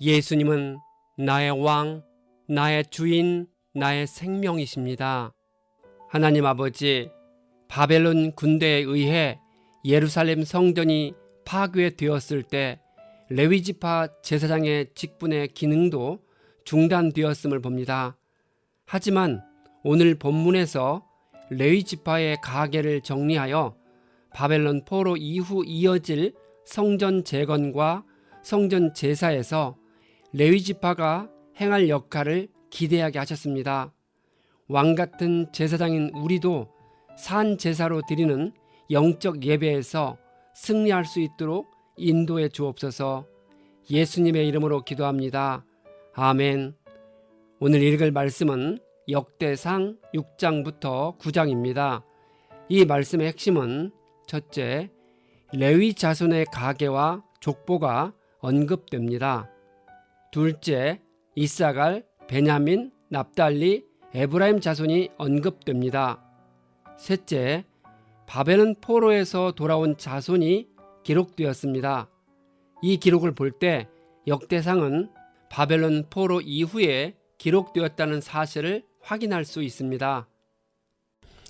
예수님은 나의 왕, 나의 주인, 나의 생명이십니다. 하나님 아버지, 바벨론 군대에 의해 예루살렘 성전이 파괴되었을 때 레위지파 제사장의 직분의 기능도 중단되었음을 봅니다. 하지만 오늘 본문에서 레위지파의 가계를 정리하여 바벨론 포로 이후 이어질 성전 재건과 성전 제사에서 레위 지파가 행할 역할을 기대하게 하셨습니다. 왕 같은 제사장인 우리도 산 제사로 드리는 영적 예배에서 승리할 수 있도록 인도해 주옵소서 예수님의 이름으로 기도합니다. 아멘. 오늘 읽을 말씀은 역대상 6장부터 9장입니다. 이 말씀의 핵심은 첫째, 레위 자손의 가계와 족보가 언급됩니다. 둘째, 이사갈, 베냐민, 납달리, 에브라임 자손이 언급됩니다. 셋째, 바벨론 포로에서 돌아온 자손이 기록되었습니다. 이 기록을 볼 때 역대상은 바벨론 포로 이후에 기록되었다는 사실을 확인할 수 있습니다.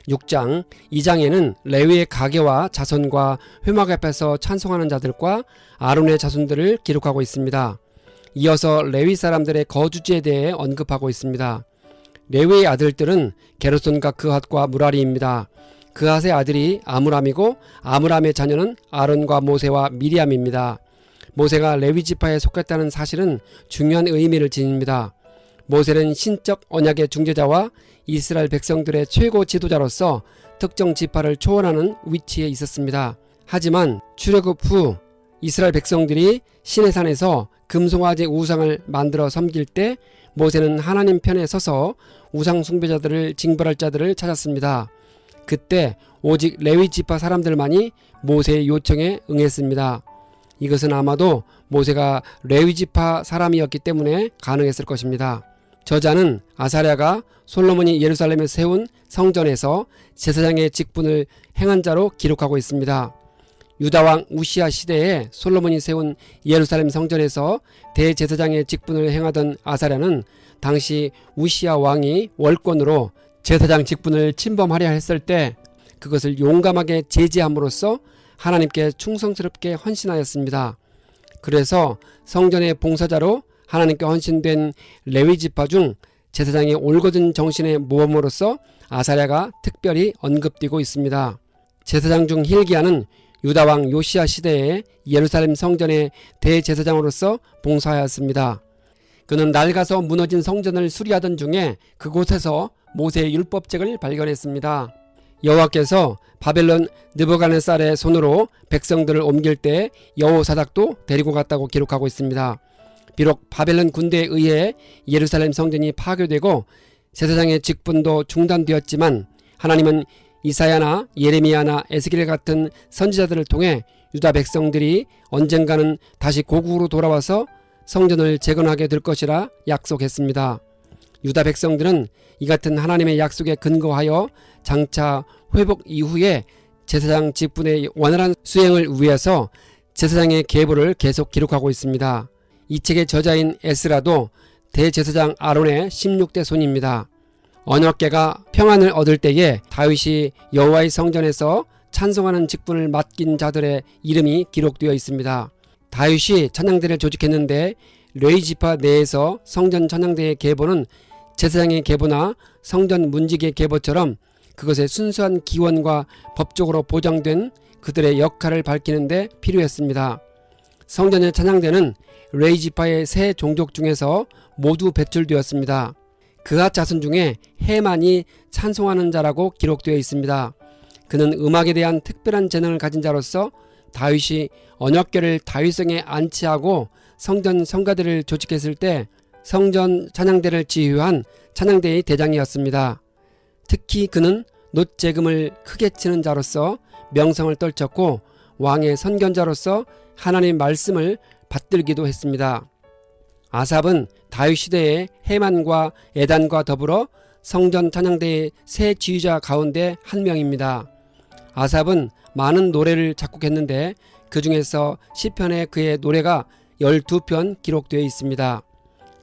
6장 2장에는 레위의 가계와 자손과 회막 앞에서 찬송하는 자들과 아론의 자손들을 기록하고 있습니다. 이어서 레위 사람들의 거주지에 대해 언급하고 있습니다. 레위의 아들들은 게르손과 그핫과 무라리입니다. 그핫의 아들이 아므람이고 아므람의 자녀는 아론과 모세와 미리암입니다. 모세가 레위 지파에 속했다는 사실은 중요한 의미를 지닙니다. 모세는 신적 언약의 중재자와 이스라엘 백성들의 최고 지도자로서 특정 지파를 초월하는 위치에 있었습니다. 하지만 출애굽 후 이스라엘 백성들이 시내산에서 금송아지 우상을 만들어 섬길 때 모세는 하나님 편에 서서 우상 숭배자들을 징벌할 자들을 찾았습니다. 그때 오직 레위 지파 사람들만이 모세의 요청에 응했습니다. 이것은 아마도 모세가 레위 지파 사람이었기 때문에 가능했을 것입니다. 저자는 아사랴가 솔로몬이 예루살렘에 세운 성전에서 제사장의 직분을 행한 자로 기록하고 있습니다. 유다왕 우시아 시대에 솔로몬이 세운 예루살렘 성전에서 대제사장의 직분을 행하던 아사랴는 당시 우시아 왕이 월권으로 제사장 직분을 침범하려 했을 때 그것을 용감하게 제지함으로써 하나님께 충성스럽게 헌신하였습니다. 그래서 성전의 봉사자로 하나님께 헌신된 레위 지파 중 제사장의 올곧은 정신의 모범으로서 아사랴가 특별히 언급되고 있습니다. 제사장 중 힐기야는 유다왕 요시아 시대에 예루살렘 성전의 대제사장으로서 봉사하였습니다. 그는 낡아서 무너진 성전을 수리하던 중에 그곳에서 모세의 율법책을 발견했습니다. 여호와께서 바벨론 느부갓네살의 손으로 백성들을 옮길 때 여호사닥도 데리고 갔다고 기록하고 있습니다. 비록 바벨론 군대에 의해 예루살렘 성전이 파괴되고 제사장의 직분도 중단되었지만 하나님은 이사야나 예레미야나 에스겔 같은 선지자들을 통해 유다 백성들이 언젠가는 다시 고국으로 돌아와서 성전을 재건하게 될 것이라 약속했습니다. 유다 백성들은 이 같은 하나님의 약속에 근거하여 장차 회복 이후에 제사장 직분의 원활한 수행을 위해서 제사장의 계보를 계속 기록하고 있습니다. 이 책의 저자인 에스라도 대제사장 아론의 16대 손입니다. 언약계가 평안을 얻을 때에 다윗이 여호와의 성전에서 찬송하는 직분을 맡긴 자들의 이름이 기록되어 있습니다. 다윗이 찬양대를 조직했는데 레이 지파 내에서 성전 찬양대의 계보는 제사장의 계보나 성전 문직의 계보처럼 그것의 순수한 기원과 법적으로 보장된 그들의 역할을 밝히는데 필요했습니다. 성전의 찬양대는 레이 지파의 세 종족 중에서 모두 배출되었습니다. 그가 자손 중에 해만이 찬송하는 자라고 기록되어 있습니다. 그는 음악에 대한 특별한 재능을 가진 자로서 다윗이 언약궤를 다윗성에 안치하고 성전 성가대를 조직했을 때 성전 찬양대를 지휘한 찬양대의 대장이었습니다. 특히 그는 놋재금을 크게 치는 자로서 명성을 떨쳤고 왕의 선견자로서 하나님의 말씀을 받들기도 했습니다. 아삽은 다윗 시대의 해만과 에단과 더불어 성전 찬양대의 세 지휘자 가운데 한 명입니다. 아삽은 많은 노래를 작곡했는데 그 중에서 시편에 그의 노래가 12편 기록되어 있습니다.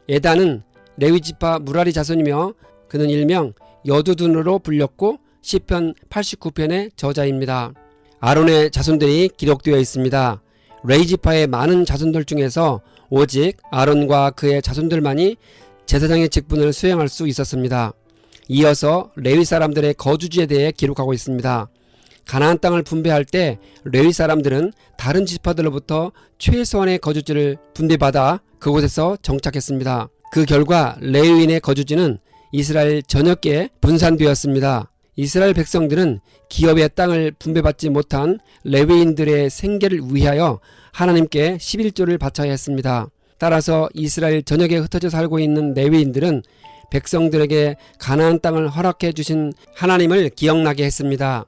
에단은 레위지파 무라리 자손이며 그는 일명 여두둔으로 불렸고 시편 89편의 저자입니다. 아론의 자손들이 기록되어 있습니다. 레이지파의 많은 자손들 중에서 오직 아론과 그의 자손들만이 제사장의 직분을 수행할 수 있었습니다. 이어서 레위 사람들의 거주지에 대해 기록하고 있습니다. 가나안 땅을 분배할 때 레위 사람들은 다른 지파들로부터 최소한의 거주지를 분배받아 그곳에서 정착했습니다. 그 결과 레위인의 거주지는 이스라엘 전역에 분산되었습니다. 이스라엘 백성들은 기업의 땅을 분배받지 못한 레위인들의 생계를 위하여 하나님께 11조를 바쳐야 했습니다. 따라서 이스라엘 전역에 흩어져 살고 있는 레위인들은 백성들에게 가나안 땅을 허락해 주신 하나님을 기억나게 했습니다.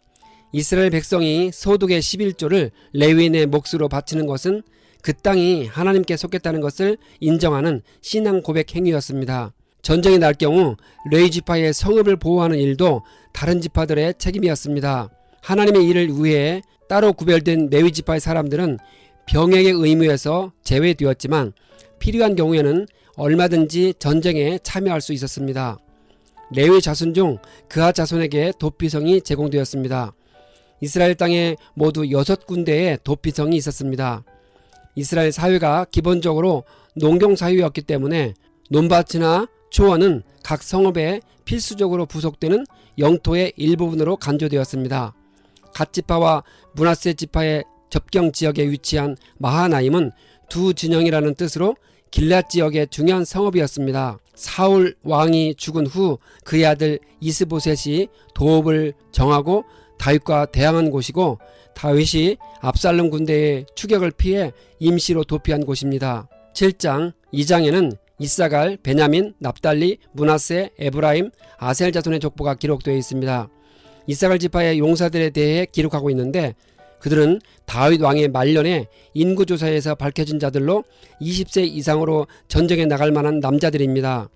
이스라엘 백성이 소득의 11조를 레위인의 몫으로 바치는 것은 그 땅이 하나님께 속했다는 것을 인정하는 신앙 고백 행위였습니다. 전쟁이 날 경우 레위 지파의 성읍을 보호하는 일도 다른 지파들의 책임이었습니다. 하나님의 일을 위해 따로 구별된 레위 지파의 사람들은 병역의 의무에서 제외되었지만 필요한 경우에는 얼마든지 전쟁에 참여할 수 있었습니다. 레위 자손 중 그하 자손에게 도피성이 제공되었습니다. 이스라엘 땅에 모두 여섯 군데의 도피성이 있었습니다. 이스라엘 사회가 기본적으로 농경 사회였기 때문에 논밭이나 초원은 각 성읍에 필수적으로 부속되는 영토의 일부분으로 간주되었습니다. 갓 지파와 문하세 지파의 접경 지역에 위치한 마하나임은 두 진영이라는 뜻으로 길랏 지역의 중요한 성읍이었습니다. 사울 왕이 죽은 후 그의 아들 이스보셋이 도읍을 정하고 다윗과 대항한 곳이고 다윗이 압살롬 군대의 추격을 피해 임시로 도피한 곳입니다. 7장 2장에는 이사갈, 베냐민, 납달리, 문하세, 에브라임, 아셀 자손의 족보가 기록되어 있습니다. 이사갈 지파의 용사들에 대해 기록하고 있는데 그들은 다윗 왕의 말년에 인구 조사에서 밝혀진 자들로 20세 이상으로 전쟁에 나갈 만한 남자들입니다.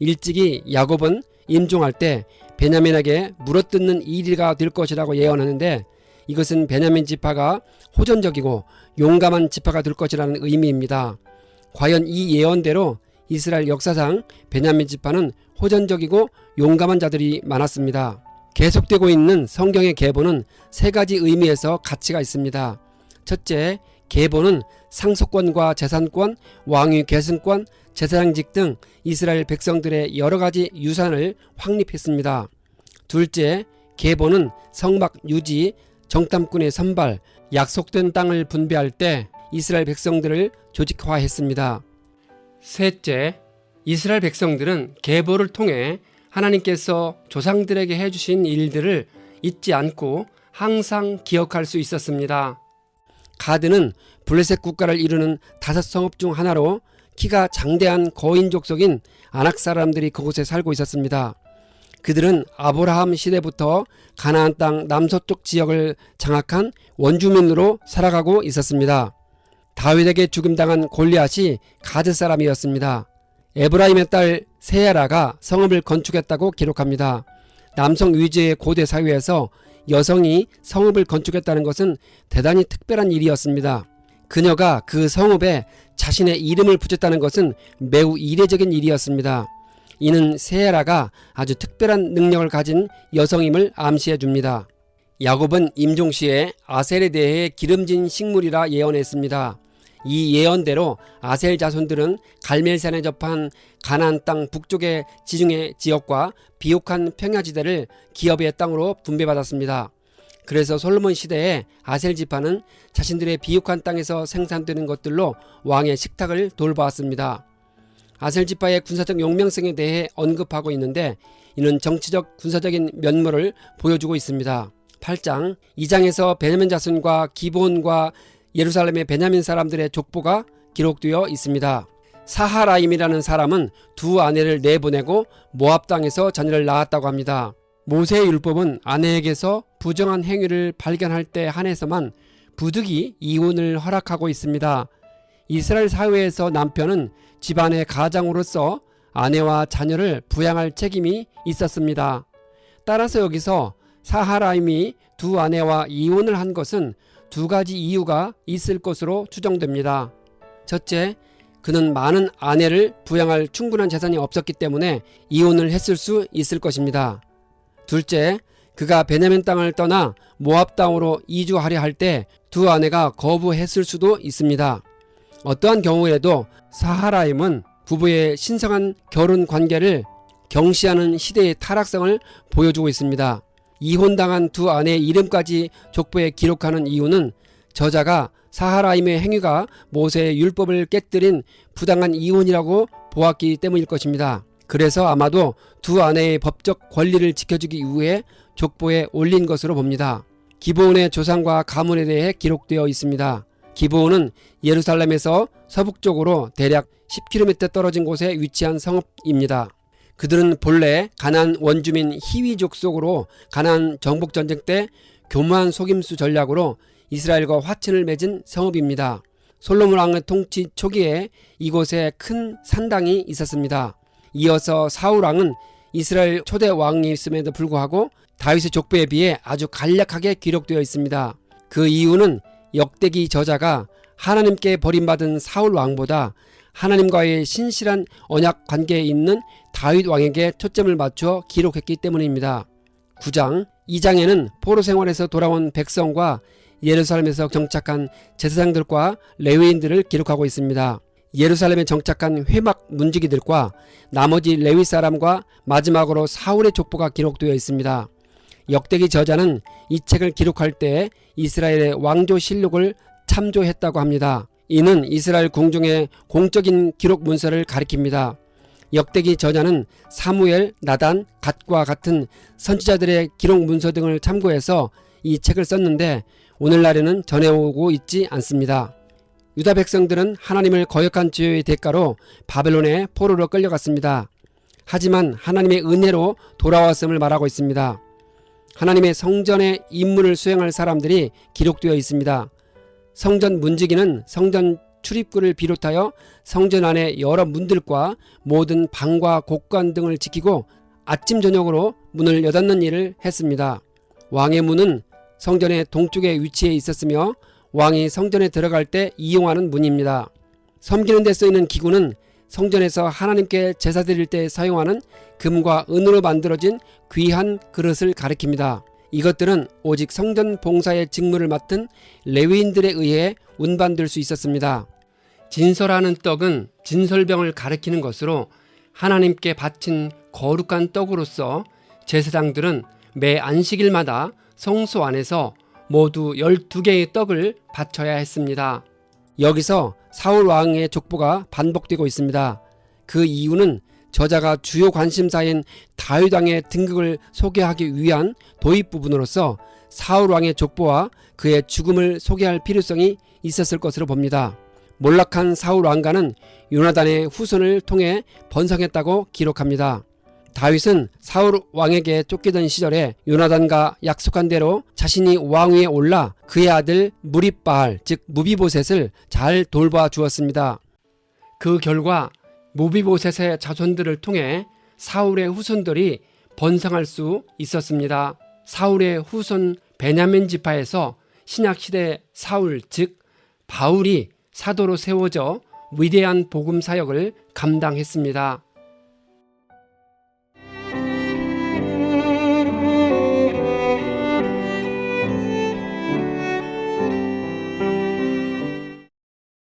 일찍이 야곱은 임종할 때 베냐민에게 물어뜯는 일이가 될 것이라고 예언하는데 이것은 베냐민 지파가 호전적이고 용감한 지파가 될 것이라는 의미입니다. 과연 이 예언대로 이스라엘 역사상 베냐민 지파는 호전적이고 용감한 자들이 많았습니다. 계속되고 있는 성경의 계보는 세 가지 의미에서 가치가 있습니다. 첫째, 계보는 상속권과 재산권, 왕위 계승권, 제사장직 등 이스라엘 백성들의 여러 가지 유산을 확립했습니다. 둘째, 계보는 성막 유지, 정탐꾼의 선발, 약속된 땅을 분배할 때 이스라엘 백성들을 조직화했습니다. 셋째, 이스라엘 백성들은 계보를 통해 하나님께서 조상들에게 해주신 일들을 잊지 않고 항상 기억할 수 있었습니다. 가드는 블레셋 국가를 이루는 다섯 성읍 중 하나로 키가 장대한 거인족 속인 아낙 사람들이 그곳에 살고 있었습니다. 그들은 아브라함 시대부터 가나안 땅 남서쪽 지역을 장악한 원주민으로 살아가고 있었습니다. 다윗에게 죽임당한 골리앗이 가드 사람이었습니다. 에브라임의 딸 세야라가 성읍을 건축했다고 기록합니다. 남성 위주의 고대 사회에서 여성이 성읍을 건축했다는 것은 대단히 특별한 일이었습니다. 그녀가 그 성읍에 자신의 이름을 붙였다는 것은 매우 이례적인 일이었습니다. 이는 세야라가 아주 특별한 능력을 가진 여성임을 암시해 줍니다. 야곱은 임종시에 아셀에 대해 기름진 식물이라 예언했습니다. 이 예언대로 아셀 자손들은 갈멜산에 접한 가나안 땅 북쪽의 지중해 지역과 비옥한 평야지대를 기업의 땅으로 분배받았습니다. 그래서 솔로몬 시대에 아셀 지파는 자신들의 비옥한 땅에서 생산되는 것들로 왕의 식탁을 돌보았습니다. 아셀 지파의 군사적 용맹성에 대해 언급하고 있는데 이는 정치적 군사적인 면모를 보여주고 있습니다. 8장 2장에서 베냐민 자손과 기본과 예루살렘의 베냐민 사람들의 족보가 기록되어 있습니다. 사하라임이라는 사람은 두 아내를 내보내고 모압 땅에서 자녀를 낳았다고 합니다. 모세의 율법은 아내에게서 부정한 행위를 발견할 때 한해서만 부득이 이혼을 허락하고 있습니다. 이스라엘 사회에서 남편은 집안의 가장으로서 아내와 자녀를 부양할 책임이 있었습니다. 따라서 여기서 사하라임이 두 아내와 이혼을 한 것은 두 가지 이유가 있을 것으로 추정됩니다. 첫째, 그는 많은 아내를 부양할 충분한 재산이 없었기 때문에 이혼을 했을 수 있을 것입니다. 둘째, 그가 베냐민 땅을 떠나 모압 땅으로 이주하려 할 때 두 아내가 거부했을 수도 있습니다. 어떠한 경우에도 사하라임은 부부의 신성한 결혼 관계를 경시하는 시대의 타락성을 보여주고 있습니다. 이혼당한 두 아내의 이름까지 족보에 기록하는 이유는 저자가 사하라임의 행위가 모세의 율법을 깨뜨린 부당한 이혼이라고 보았기 때문일 것입니다. 그래서 아마도 두 아내의 법적 권리를 지켜주기 위해 족보에 올린 것으로 봅니다. 기브온의 조상과 가문에 대해 기록되어 있습니다. 기브온은 예루살렘에서 서북쪽으로 대략 10km 떨어진 곳에 위치한 성읍입니다. 그들은 본래 가난 원주민 히위족 속으로 가난 정복 전쟁 때 교묘한 속임수 전략으로 이스라엘과 화친을 맺은 성읍입니다. 솔로몬 왕의 통치 초기에 이곳에 큰 산당이 있었습니다. 이어서 사울 왕은 이스라엘 초대 왕이었음에도 불구하고 다윗의 족보에 비해 아주 간략하게 기록되어 있습니다. 그 이유는 역대기 저자가 하나님께 버림받은 사울 왕보다 하나님과의 신실한 언약 관계에 있는 다윗 왕에게 초점을 맞춰 기록했기 때문입니다. 9장 2장에는 포로 생활에서 돌아온 백성과 예루살렘에서 정착한 제사장들과 레위인들을 기록하고 있습니다. 예루살렘에 정착한 회막 문지기들과 나머지 레위 사람과 마지막으로 사울의 족보가 기록되어 있습니다. 역대기 저자는 이 책을 기록할 때 이스라엘의 왕조 실록을 참조했다고 합니다. 이는 이스라엘 궁중의 공적인 기록 문서를 가리킵니다. 역대기 저자는 사무엘, 나단, 갓과 같은 선지자들의 기록 문서 등을 참고해서 이 책을 썼는데 오늘날에는 전해오고 있지 않습니다. 유다 백성들은 하나님을 거역한 죄의 대가로 바벨론의 포로로 끌려갔습니다. 하지만 하나님의 은혜로 돌아왔음을 말하고 있습니다. 하나님의 성전의 임무를 수행할 사람들이 기록되어 있습니다. 성전 문지기는 성전 출입구를 비롯하여 성전 안의 여러 문들과 모든 방과 곡관 등을 지키고 아침 저녁으로 문을 여닫는 일을 했습니다. 왕의 문은 성전의 동쪽에 위치해 있었으며 왕이 성전에 들어갈 때 이용하는 문입니다. 섬기는 데 쓰이는 기구는 성전에서 하나님께 제사 드릴 때 사용하는 금과 은으로 만들어진 귀한 그릇을 가리킵니다. 이것들은 오직 성전 봉사의 직무를 맡은 레위인들에 의해 운반될 수 있었습니다. 진설하는 떡은 진설병을 가리키는 것으로 하나님께 바친 거룩한 떡으로서 제사장들은 매 안식일마다 성소 안에서 모두 12개의 떡을 바쳐야 했습니다. 여기서 사울 왕의 족보가 반복되고 있습니다. 그 이유는 저자가 주요 관심사인 다윗 왕의 등극을 소개하기 위한 도입 부분으로서 사울 왕의 족보와 그의 죽음을 소개할 필요성이 있었을 것으로 봅니다. 몰락한 사울 왕가는 요나단의 후손을 통해 번성했다고 기록합니다. 다윗은 사울 왕에게 쫓기던 시절에 요나단과 약속한 대로 자신이 왕위에 올라 그의 아들 무립바알 즉 무비보셋을 잘 돌봐 주었습니다. 그 결과 무비보셋의 자손들을 통해 사울의 후손들이 번성할 수 있었습니다. 사울의 후손 베냐민 지파에서 신약 시대 사울 즉 바울이 사도로 세워져 위대한 복음 사역을 감당했습니다.